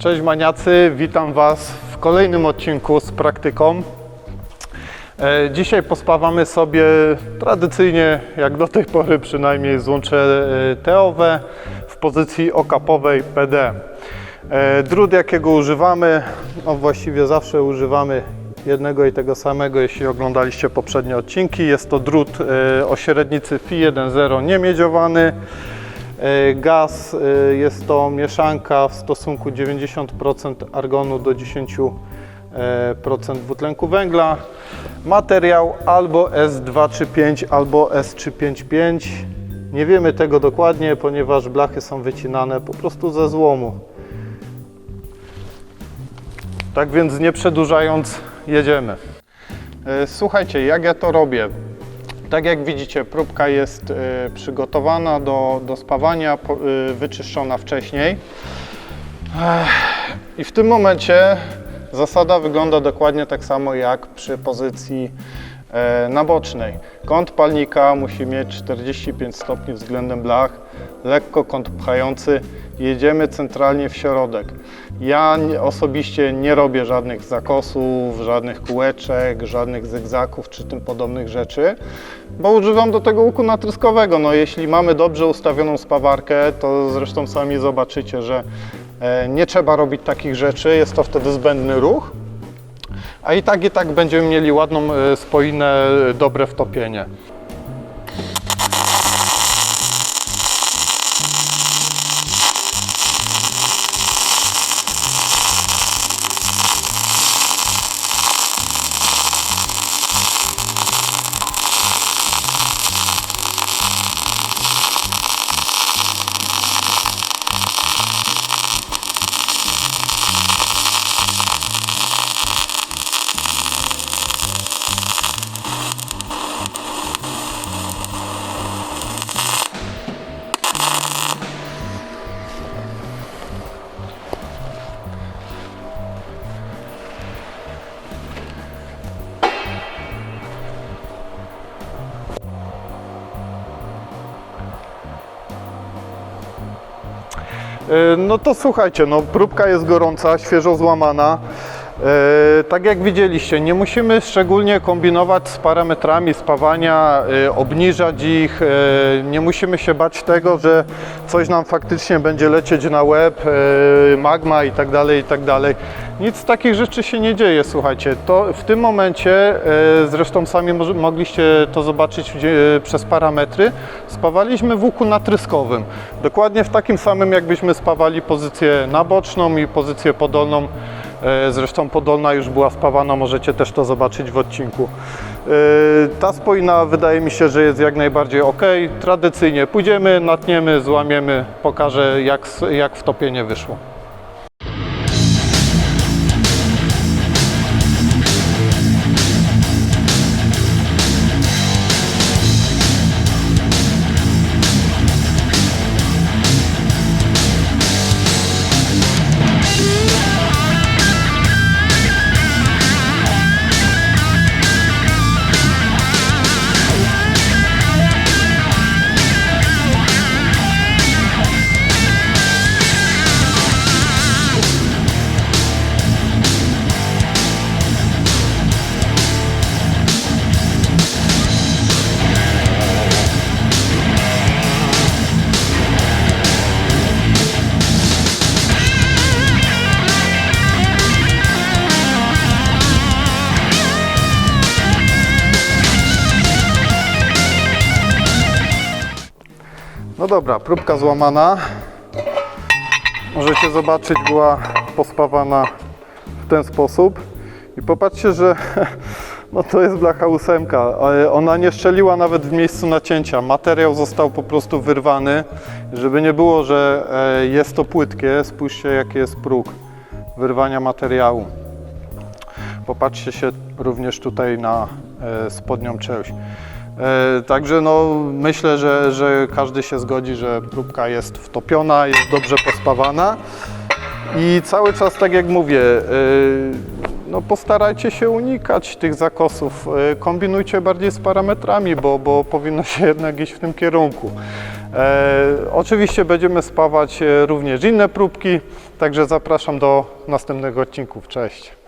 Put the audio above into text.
Cześć maniacy, witam Was w kolejnym odcinku z praktyką. E, Dzisiaj pospawamy sobie tradycyjnie, jak do tej pory przynajmniej, złącze e, teowe w pozycji okapowej PD. E, Drut jakiego używamy, no właściwie zawsze używamy jednego i tego samego, jeśli oglądaliście poprzednie odcinki. Jest to drut o średnicy Fi 1.0 niemiedziowany. E, Gaz e, jest to mieszanka w stosunku 90% argonu do 10% dwutlenku węgla. Materiał albo S235 albo S355. Nie wiemy tego dokładnie, ponieważ blachy są wycinane po prostu ze złomu. Tak więc nie przedłużając, jedziemy. E, Słuchajcie, jak ja to robię? Tak jak widzicie, próbka jest e, przygotowana do, do spawania, e, wyczyszczona wcześniej. I w tym momencie zasada wygląda dokładnie tak samo jak przy pozycji e, nabocznej. Kąt palnika musi mieć 45 stopni względem blach, lekko kąt pchający. Jedziemy centralnie w środek. Ja osobiście nie robię żadnych zakosów, żadnych kółeczek, żadnych zygzaków czy tym podobnych rzeczy, bo używam do tego łuku natryskowego. No, jeśli mamy dobrze ustawioną spawarkę, to zresztą sami zobaczycie, że e, nie trzeba robić takich rzeczy, jest to wtedy zbędny ruch. A i tak, i tak będziemy mieli ładną e, spoinę, e, dobre wtopienie. No to słuchajcie, no próbka jest gorąca, świeżo złamana. E, tak jak widzieliście, nie musimy szczególnie kombinować z parametrami spawania, e, obniżać ich, e, nie musimy się bać tego, że coś nam faktycznie będzie lecieć na łeb, magma i tak dalej, i tak dalej. Nic z takich rzeczy się nie dzieje, słuchajcie. To w tym momencie, zresztą sami mogliście to zobaczyć przez parametry, spawaliśmy w łuku natryskowym. Dokładnie w takim samym, jakbyśmy spawali pozycję naboczną i pozycję podolną. E, Zresztą podolna już była spawana, możecie też to zobaczyć w odcinku. E, Ta spoina wydaje mi się, że jest jak najbardziej ok. Tradycyjnie pójdziemy, natniemy, złamiemy, pokażę jak, jak wtopienie wyszło. No dobra, próbka złamana. Możecie zobaczyć, była pospawana w ten sposób. I popatrzcie, że no to jest blacha ósemka. ale Ona nie szczeliła nawet w miejscu nacięcia. Materiał został po prostu wyrwany. Żeby nie było, że e, jest to płytkie, spójrzcie jaki jest próg wyrwania materiału. Popatrzcie się również tutaj na e, spodnią część. E, Także no, myślę, że, że każdy się zgodzi, że próbka jest wtopiona, jest dobrze pospawana i cały czas, tak jak mówię, e, no postarajcie się unikać tych zakosów. E, Kombinujcie bardziej z parametrami, bo, bo powinno się jednak iść w tym kierunku. E, oczywiście będziemy spawać również inne próbki, także zapraszam do następnych odcinków. Cześć.